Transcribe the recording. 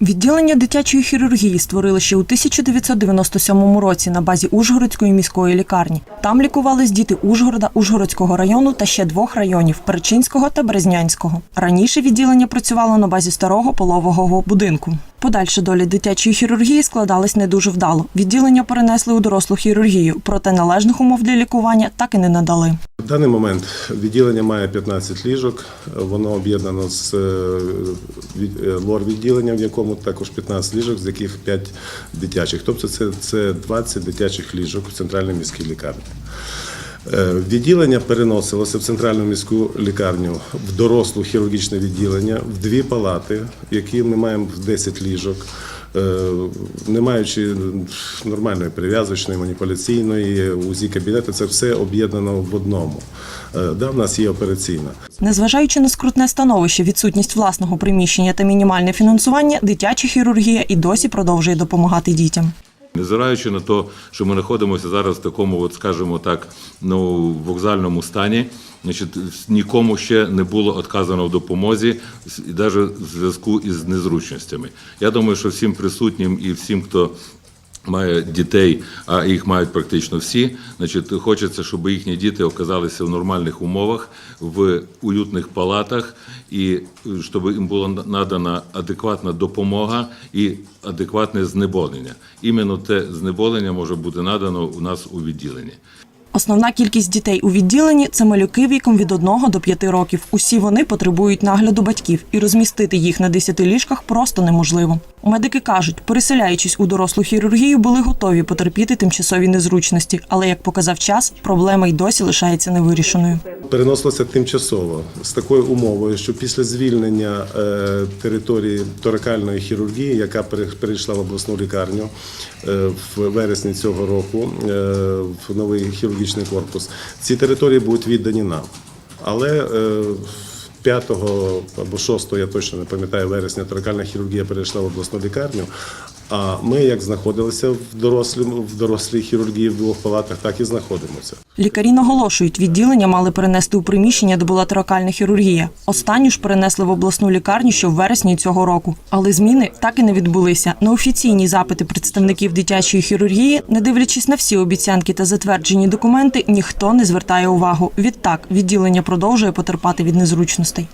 Відділення дитячої хірургії створили ще у 1997 році на базі Ужгородської міської лікарні. Там лікувались діти Ужгорода, Ужгородського району та ще двох районів Перечинського та Березнянського. Раніше відділення працювало на базі старого пологового будинку. Подальша доля дитячої хірургії складалась не дуже вдало. Відділення перенесли у дорослу хірургію, проте належних умов для лікування так і не надали. В даний момент відділення має 15 ліжок. Воно об'єднано з е, е, лор-відділенням, в якому також 15 ліжок, з яких 5 дитячих. Тобто це 20 дитячих ліжок в центральній міській лікарні. Е, Відділення переносилося в центральну міську лікарню в дорослу хірургічне відділення в дві палати, які ми маємо в 10 ліжок. Е, Не маючи нормальної перев'язочної, маніпуляційної, УЗІ кабінету, це все об'єднано в одному. Е, Да, в нас є операційна. Незважаючи на скрутне становище, відсутність власного приміщення та мінімальне фінансування, дитяча хірургія і досі продовжує допомагати дітям. Незважаючи на те, що ми знаходимося зараз в такому, от скажімо так, ну вокзальному стані, значить, нікому ще не було відказано в допомозі, навіть в зв'язку із незручностями. Я думаю, що всім присутнім і всім, хто має дітей, а їх мають практично всі. Значить, хочеться, щоб їхні діти оказалися в нормальних умовах, в уютних палатах, і е, щоб їм була надана адекватна допомога і адекватне знеболення. Іменно те знеболення може бути надано у нас у відділенні. Основна кількість дітей у відділенні це малюки віком від 1 до 5 років. Усі вони потребують нагляду батьків, і розмістити їх на 10 ліжках просто неможливо. Медики кажуть, переселяючись у дорослу хірургію, були готові потерпіти тимчасові незручності, але як показав час, проблема й досі лишається невирішеною. Переносилося тимчасово з такою умовою, що після звільнення е, території торакальної хірургії, яка перейшла в обласну лікарню е, в вересні цього року, е, в новий хірургічний корпус, ці території будуть віддані нам. Але е, 5 або 6, я точно не пам'ятаю, вересня торакальна хірургія перейшла в обласну лікарню. А ми, як знаходилися в дорослій, в дорослій хірургії в двох палатах, так і знаходимося. Лікарі наголошують, відділення мали перенести у приміщення, де була торакальна хірургія. Останню ж перенесли в обласну лікарню ще в вересні цього року. Але зміни так і не відбулися. На офіційні запити представників дитячої хірургії, не дивлячись на всі обіцянки та затверджені документи, ніхто не звертає увагу. Відтак відділення продовжує потерпати від незручностей.